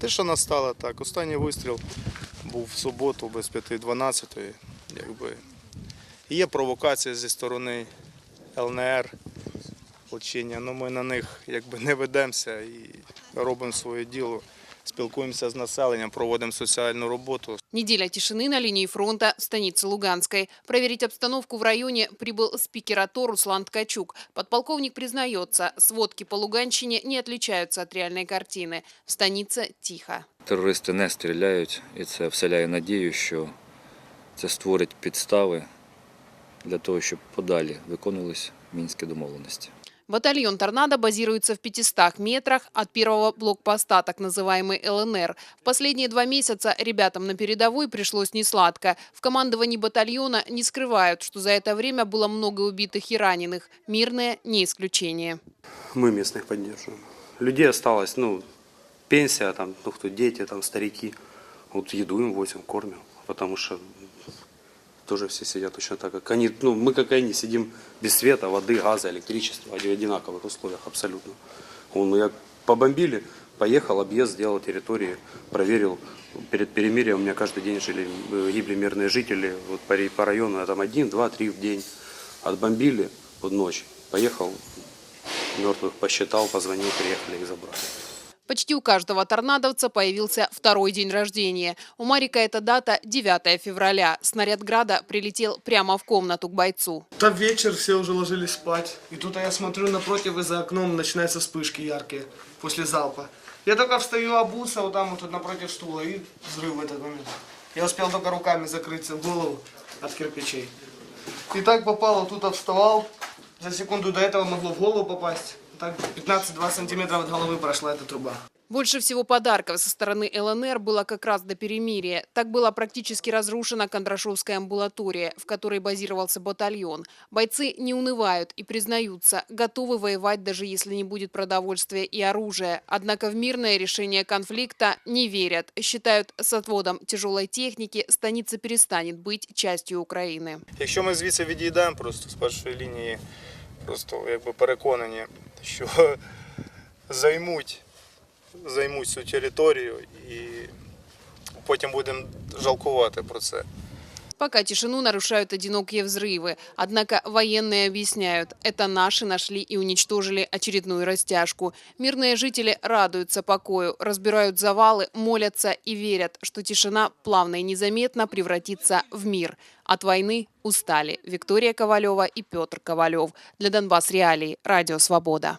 Тиша настала так. Останній вистріл був в суботу без 5.12. Якби. Є провокація зі сторони ЛНР, але Ну, ми на них якби не ведемося і робимо своє діло. Спілкуємося з населенням, проводимо соціальну роботу. Неделя тишины на линии фронта в станице Луганской. Проверить обстановку в районе прибыл спикер АТО Руслан Ткачук. Подполковник признается, сводки по Луганщине не отличаются от реальной картины. В станице тихо. Терористи не стріляють, і це вселяє надію, що це створить підстави для того, щоб подалі виконувались мінські домовленості. Батальон «Торнадо» базируется в 500 метрах от первого блокпоста, так называемый ЛНР. В последние два месяца ребятам на передовой пришлось несладко. В командовании батальона не скрывают, что за это время было много убитых и раненых. Мирное не исключение. Мы местных поддерживаем. Людей осталось, ну, пенсия, там, ну, кто дети, там, старики. Вот еду им возим, кормим, потому что тоже все сидят точно так, как они. Ну, мы, как и они, сидим без света, воды, газа, электричества, в одинаковых условиях абсолютно. Вон, я побомбили, поехал, объезд сделал территории, проверил. Перед перемирием у меня каждый день жили, э, гибли мирные жители. Вот по, по району там один, два, три в день. Отбомбили под ночь. Поехал, мертвых посчитал, позвонил, приехали их забрали. Почти у каждого торнадовца появился второй день рождения. У Марика эта дата 9 февраля. Снаряд «Града» прилетел прямо в комнату к бойцу. Там вечер, все уже ложились спать. И тут я смотрю напротив, и за окном начинаются вспышки яркие после залпа. Я только встаю обуться вот там вот напротив стула, и взрыв в этот момент. Я успел только руками закрыться в голову от кирпичей. И так попало, тут вставал. За секунду до этого могло в голову попасть Так 15-20 сантиметров от головы прошла эта труба. Больше всего подарков со стороны ЛНР было как раз до перемирия. Так была практически разрушена Кондрашовская амбулатория, в которой базировался батальон. Бойцы не унывают и признаются, готовы воевать, даже если не будет продовольствия и оружия. Однако в мирное решение конфликта не верят. Считают, с отводом тяжелой техники станица перестанет быть частью Украины. Якщо ми звідси відійдемо просто з першої лінії, просто якби переконані, що займуть, займуть цю територію і потім будемо жалкувати про це. Пока тишину нарушают одинокие взрывы. Однако военные объясняют, это наши нашли и уничтожили очередную растяжку. Мирные жители радуются покою, разбирают завалы, молятся и верят, что тишина плавно и незаметно превратится в мир. От войны устали. Виктория Ковалева и Петр Ковалев. Для Донбасс Реалии. Радио Свобода.